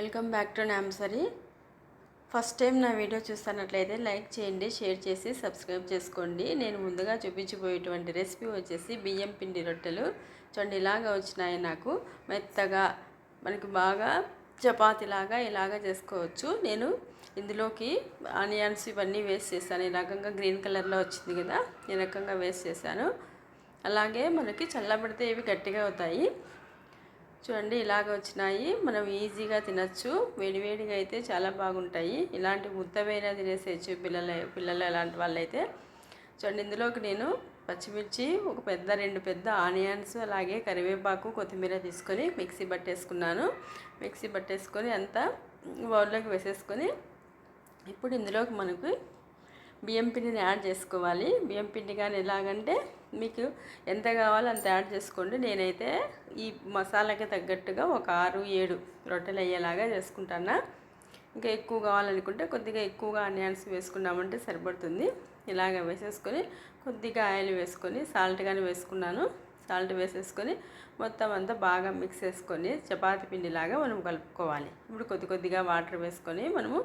Welcome back to నామ్సరీ. First time నా video చూస్తున్నట్లయితే లైక్ చేయండి షేర్ చేసి సబ్స్క్రైబ్ చేసుకోండి. నేను ముందుగా చూపించబోయేటువంటి రెసిపీ వచ్చేసి బియ్యం పిండి రొట్టెలు. చూడండి ఇలాగా వచ్చినాయి నాకు. మెత్తగా మనకి బాగా చపాతీలాగా ఇలాగా చేసుకోవచ్చు. నేను ఇందులోకి ఆనియన్స్ ఇవన్నీ వేస్ట్ చేశాను. ఈ రకంగా గ్రీన్ కలర్లో వచ్చింది కదా ఈ రకంగా వేస్ట్ చేశాను. అలాగే మనకి చల్లబడితే ఇవి గట్టిగా అవుతాయి. చూడండి ఇలాగ వచ్చినాయి. మనం ఈజీగా తినచ్చు. వేడివేడిగా అయితే చాలా బాగుంటాయి. ఇలాంటి ముద్దవైనా తినేసేయచ్చు పిల్లలు పిల్లలు అలాంటి వాళ్ళైతే. చూడండి ఇందులోకి నేను పచ్చిమిర్చి ఒక పెద్ద రెండు పెద్ద ఆనియన్స్ అలాగే కరివేపాకు కొత్తిమీర తీసుకొని మిక్సీ పట్టేసుకున్నాను మిక్సీ పట్టేసుకొని అంతా బౌల్లోకి వేసేసుకొని ఇప్పుడు ఇందులోకి మనకు బియ్యం పిండిని యాడ్ చేసుకోవాలి. బియ్యం పిండి కానీ ఎలాగంటే మీకు ఎంత కావాలో అంత యాడ్ చేసుకోండి. నేనైతే ఈ మసాలాకి తగ్గట్టుగా ఒక ఆరు ఏడు రొట్టెలు అయ్యేలాగా చేసుకుంటాను ఇంకా ఎక్కువ కావాలనుకుంటే కొద్దిగా ఎక్కువగా ఆనియన్స్ వేసుకున్నామంటే సరిపడుతుంది. ఇలాగ వేసేసుకొని కొద్దిగా ఆయిల్ వేసుకొని సాల్ట్ కానీ వేసుకున్నాను. సాల్ట్ వేసేసుకొని మొత్తం అంతా బాగా మిక్స్ చేసుకొని చపాతి పిండిలాగా మనం కలుపుకోవాలి. ఇప్పుడు కొద్ది కొద్దిగా వాటర్ వేసుకొని మనము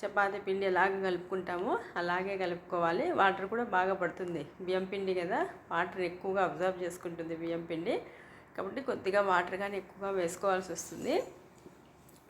చపాతీ పిండి ఎలాగ కలుపుకుంటామో అలాగే కలుపుకోవాలి. వాటర్ కూడా బాగా పడుతుంది. బియ్యం పిండి కదా వాటర్ ఎక్కువగా అబ్జర్వ్ చేసుకుంటుంది బియ్యం పిండి. కాబట్టి కొద్దిగా వాటర్ కానీ ఎక్కువగా వేసుకోవాల్సి వస్తుంది.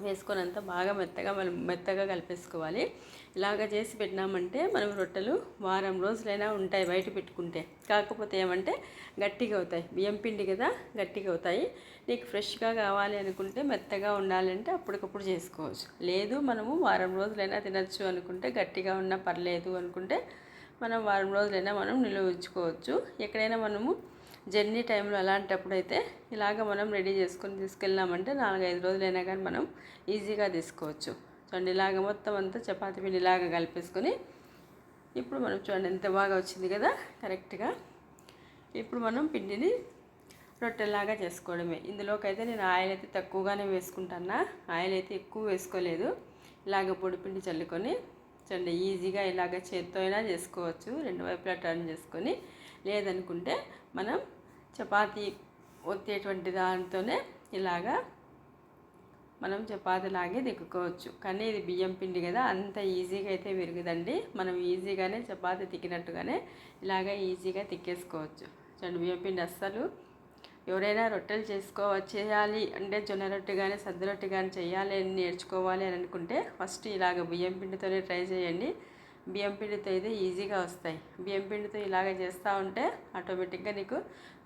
వేసుకొని అంతా బాగా మెత్తగా మనం మెత్తగా కలిపేసుకోవాలి. ఇలాగ చేసి పెట్టినామంటే మనం రొట్టెలు వారం రోజులైనా ఉంటాయి బయట పెట్టుకుంటే. కాకపోతే ఏమంటే గట్టిగా అవుతాయి. బియ్యం పిండి కదా గట్టిగా అవుతాయి. నీకు ఫ్రెష్గా కావాలి అనుకుంటే మెత్తగా ఉండాలంటే అప్పటికప్పుడు చేసుకోవచ్చు. లేదు మనము వారం రోజులైనా తినచ్చు అనుకుంటే గట్టిగా ఉన్నా పర్లేదు అనుకుంటే మనం వారం రోజులైనా మనం నిల్వ ఉంచుకోవచ్చు. ఎక్కడైనా మనము జర్నీ టైంలో అలాంటప్పుడు అయితే ఇలాగ మనం రెడీ చేసుకొని తీసుకెళ్ళామంటే నాలుగైదు రోజులైనా కానీ మనం ఈజీగా తీసుకోవచ్చు. చూడండి ఇలాగ మొత్తం అంతా చపాతీ పిండి ఇలాగ కలిపేసుకొని ఇప్పుడు మనం చూడండి ఎంత బాగా వచ్చింది కదా కరెక్ట్గా. ఇప్పుడు మనం పిండిని రొట్టెలాగా చేసుకోవడమే. ఇందులోకి అయితే నేను ఆయిల్ అయితే తక్కువగానే వేసుకుంటానా ఆయిల్ అయితే ఎక్కువ వేసుకోలేదు. ఇలాగ పొడి పిండి చల్లుకొని చూడండి ఈజీగా ఇలాగ చేత్తో అయినా చేసుకోవచ్చు. రెండు వైపులా టర్న్ చేసుకొని లేదనుకుంటే మనం చపాతీ ఒత్తేటువంటి దాంతోనే ఇలాగా మనం చపాతీలాగే దిక్కుకోవచ్చు కానీ ఇది బియ్యం పిండి కదా అంత ఈజీగా అయితే విరగదండి. మనం ఈజీగానే చపాతీ తిక్కినట్టుగానే ఇలాగ ఈజీగా తిక్కేసుకోవచ్చు. చూడండి బియ్యం పిండి అస్సలు ఎవరైనా రొట్టెలు చేసుకో చేయాలి అంటే జొన్న రొట్టె కానీ సద్ద రొట్టె కానీ చేయాలి అని నేర్చుకోవాలి అని అనుకుంటే ఫస్ట్ ఇలాగ బియ్యం పిండితోనే ట్రై చేయండి. బియ్యం పిండితో అయితే ఈజీగా వస్తాయి. బియ్యం పిండితో ఇలాగ చేస్తూ ఉంటే ఆటోమేటిక్గా నీకు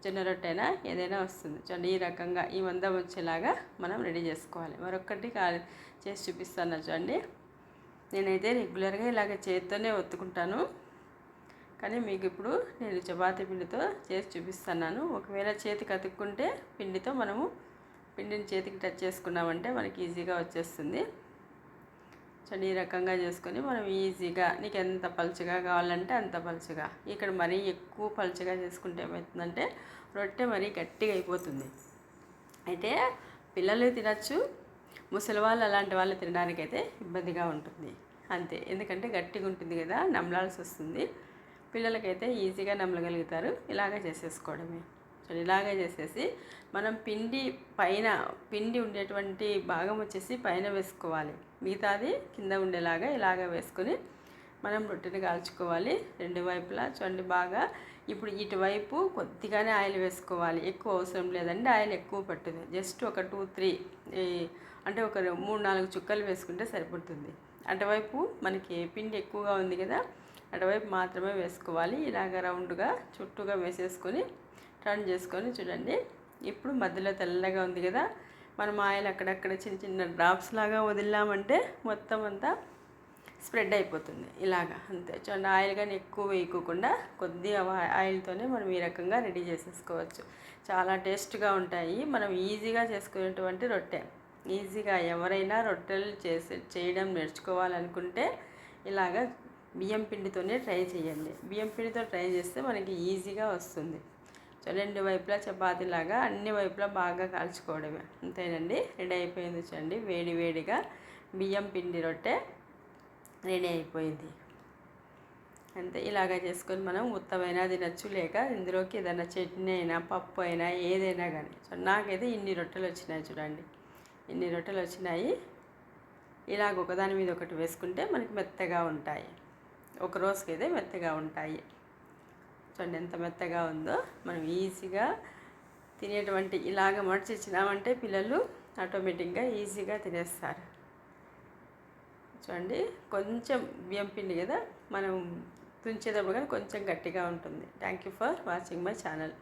జొన్న రొట్టెనా ఏదైనా వస్తుంది. చూడండి ఈ రకంగా ఈ మందం వచ్చేలాగా మనం రెడీ చేసుకోవాలి. మరొకటి కా చేసి చూపిస్తాను చూడండి. నేనైతే రెగ్యులర్గా ఇలాగ చేతితోనే ఒత్తుకుంటాను. కానీ మీకు ఇప్పుడు నేను చపాతీ పిండితో చేసి చూపిస్తున్నాను. ఒకవేళ చేతికి అతుక్కుంటే పిండితో మనము పిండిని చేతికి టచ్ చేసుకున్నామంటే మనకి ఈజీగా వచ్చేస్తుంది. చూడండి ఈ రకంగా చేసుకొని మనం ఈజీగా నీకు ఎంత పలుచగా కావాలంటే అంత పలుచగా. ఇక్కడ మరీ ఎక్కువ పలుచగా చేసుకుంటే ఏమవుతుందంటే రొట్టె మరీ గట్టిగా అయిపోతుంది. అయితే పిల్లలు తినచ్చు ముసలి వాళ్ళు అలాంటి వాళ్ళు తినడానికైతే ఇబ్బందిగా ఉంటుంది. అంతే. ఎందుకంటే గట్టిగా ఉంటుంది కదా నమలాల్సి వస్తుంది. పిల్లలకైతే ఈజీగా నమ్మలగలుగుతారు ఇలాగే చేసేసుకోవడమే. సో ఇలాగే చేసేసి మనం పిండి పైన పిండి ఉండేటువంటి భాగం వచ్చేసి పైన వేసుకోవాలి. మిగతాది కింద ఉండేలాగా ఇలాగ వేసుకొని మనం రొట్టెని కాల్చుకోవాలి. రెండు వైపులా చూడండి బాగా. ఇప్పుడు ఇటువైపు కొద్దిగానే ఆయిల్ వేసుకోవాలి. ఎక్కువ అవసరం లేదండి. ఆయిల్ ఎక్కువ పట్టుది. జస్ట్ ఒక టూ త్రీ అంటే ఒక మూడు నాలుగు చుక్కలు వేసుకుంటే సరిపడుతుంది. అటువైపు మనకి పిండి ఎక్కువగా ఉంది కదా. అటువైపు మాత్రమే వేసుకోవాలి. ఇలాగ రౌండ్గా చుట్టూగా వేసేసుకొని టర్న్ చేసుకొని చూడండి. ఇప్పుడు మధ్యలో తెల్లగా ఉంది కదా. మనం ఆయిల్ అక్కడక్కడ చిన్న చిన్న డ్రాప్స్ లాగా వదిలామంటే మొత్తం అంతా స్ప్రెడ్ అయిపోతుంది. ఇలాగా అంతే. చూడండి ఆయిల్ కానీ ఎక్కువ వేయకోకుండా కొద్దిగా ఆయిల్తోనే మనం ఈ రకంగా రెడీ చేసేసుకోవచ్చు. చాలా టేస్ట్గా ఉంటాయి. మనం ఈజీగా చేసుకునేటువంటి రొట్టె. ఈజీగా ఎవరైనా రొట్టెలు చేసి చేయడం నేర్చుకోవాలనుకుంటే ఇలాగ బియ్యం పిండితోనే ట్రై చేయండి. బియ్యం పిండితో ట్రై చేస్తే మనకి ఈజీగా వస్తుంది. సో రెండు వైపులా చపాతీలాగా అన్ని వైపులా బాగా కాల్చుకోవడమే. అంతేనండి? రెడీ అయిపోయింది చూడండి. వేడి వేడిగా బియ్యం పిండి రొట్టె రెడీ అయిపోయింది. అంతే ఇలాగ చేసుకొని మనం ఉత్తమైనా తినచ్చు. లేక ఇందులోకి ఏదైనా చట్నీ అయినా పప్పు అయినా ఏదైనా కానీ. సో నాకైతే ఇన్ని రొట్టెలు వచ్చినాయి చూడండి. ఇన్ని రొట్టెలు వచ్చినాయి. ఇలాగ ఒకదాని మీద ఒకటి వేసుకుంటే మనకి మెత్తగా ఉంటాయి. ఒక రోజుకి అయితే మెత్తగా ఉంటాయి. చూడండి ఎంత మెత్తగా ఉందో. మనం ఈజీగా తినేటువంటి ఇలాగ మడిచి ఇచ్చినామంటే పిల్లలు ఆటోమేటిక్గా ఈజీగా తినేస్తారు. చూడండి కొంచెం బియ్యం పిండి కదా మనం తుంచేటప్పుడు కానీ కొంచెం గట్టిగా ఉంటుంది. Thank you for watching my channel